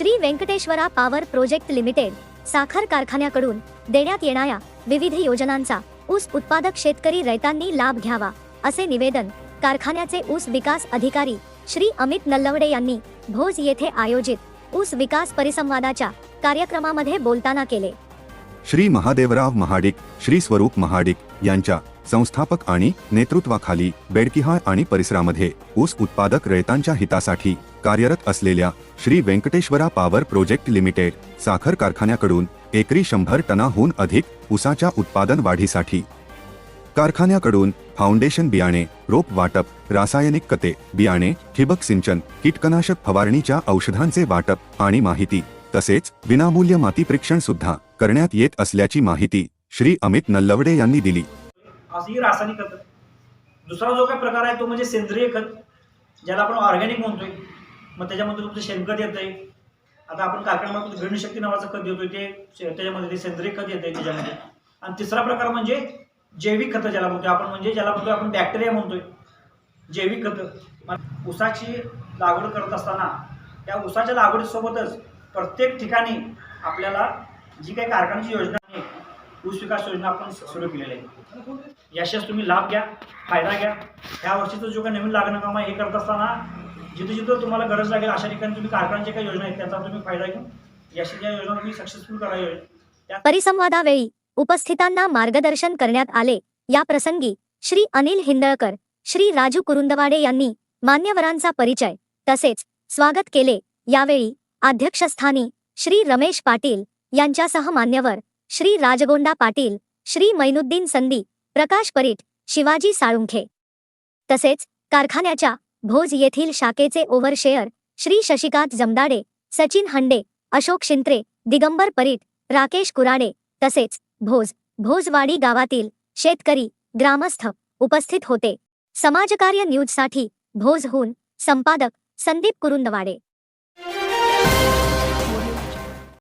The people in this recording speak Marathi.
Shri Venkateshwara power project limited साखर कारखान्याकडून देण्यात येणाऱ्या विविध योजनांचा ऊस उत्पादक शेतकरी रैतांनी लाभ घ्यावा असे निवेदन कारखान्याचे ऊस विकास अधिकारी श्री अमित नल्लवडे यांनी भोज येथे आयोजित ऊस विकास परिसंवादाच्या कार्यक्रमामध्ये बोलताना केले. श्री महादेवराव महाडिक श्री स्वरूप महाडिक यांच्या संस्थापक आणि नेतृत्वाखाली बेडकिहाळ आणि परिसरामध्ये ऊस उत्पादक रयतांच्या हितासाठी कार्यरत असलेल्या Shri Venkateshwara power project limited साखर कारखान्याकडून एकरी शंभर टनाहून अधिक ऊसाच्या उत्पादन वाढीसाठी. कारखान्याकडून फाउंडेशन बियाणे रोप वाटप रासायनिक कते बियाणे ठिबक सिंचन कीटकनाशक फवारणीच्या औषधांचे वाटप आणि माहिती तसेच विनामूल्य माती परीक्षण सुद्धा. करण्यात येत असल्याची माहिती श्री अमित नल्लवडे यांनी दिली. असं ही रासायनिक खत. दुसरा जो काही प्रकार आहे तो म्हणजे सेंद्रिय खत ज्याला आपण ऑर्गॅनिक म्हणतोय. मग त्याच्यामध्ये तुमचं शेणखत येतंय. आता आपण कारखान्यामध्ये घृणशक्ती नावाचं खत देतोय ते शे- त्याच्यामध्ये ते सेंद्रिय खत येतंय त्याच्यामध्ये. आणि तिसरा प्रकार म्हणजे जैविक खतं ज्याला म्हणतोय. आपण म्हणजे ज्याला म्हणतोय आपण बॅक्टेरिया म्हणतोय. जैविक खतं. ऊसाची लागवड करत असताना त्या ऊसाच्या लागवडीसोबतच प्रत्येक ठिकाणी आपल्याला जी काही कारखान्याची योजना आहे ऊस विकास योजना आपण सुरू केलेली आहे. याशिवाय तुम्ही लाभ घ्या फायदा घ्या. ह्या वर्षीचं जो काही नवीन लागणं आहे हे करत असताना जिथं जिथं तुम्हाला गरज लागेल अशा ठिकाणी तुम्ही कारखान्याच्या काही योजना आहेत त्याचा तुम्ही फायदा घेऊन याशी ज्या योजना तुम्ही सक्सेसफुल करायला परिसंवादावेळी उपस्थितांना मार्गदर्शन करण्यात आले. या प्रसंगी श्री अनिल हिंदळकर श्री राजू कुरुंदवाडे यांनी मान्यवरांचा परिचय तसेच स्वागत केले. यावेळी अध्यक्षस्थानी श्री रमेश पाटील यांच्यासह मान्यवर श्री राजगोंडा पाटील श्री मैनुद्दीन संदी प्रकाश परीट शिवाजी साळुंखे. तसेच कारखान्याच्या भोज येथील शाखेचे ओव्हरशेअर श्री शशिकांत जमदाडे सचिन हंडे अशोक शिंत्रे दिगंबर परीट राकेश कुराडे तसेच भोज भोजवाडी गावातील शेतकरी ग्रामस्थ उपस्थित होते. समाजकार्य न्यूजसाठी भोजहून संपादक संदीप कुरुंदवाडे.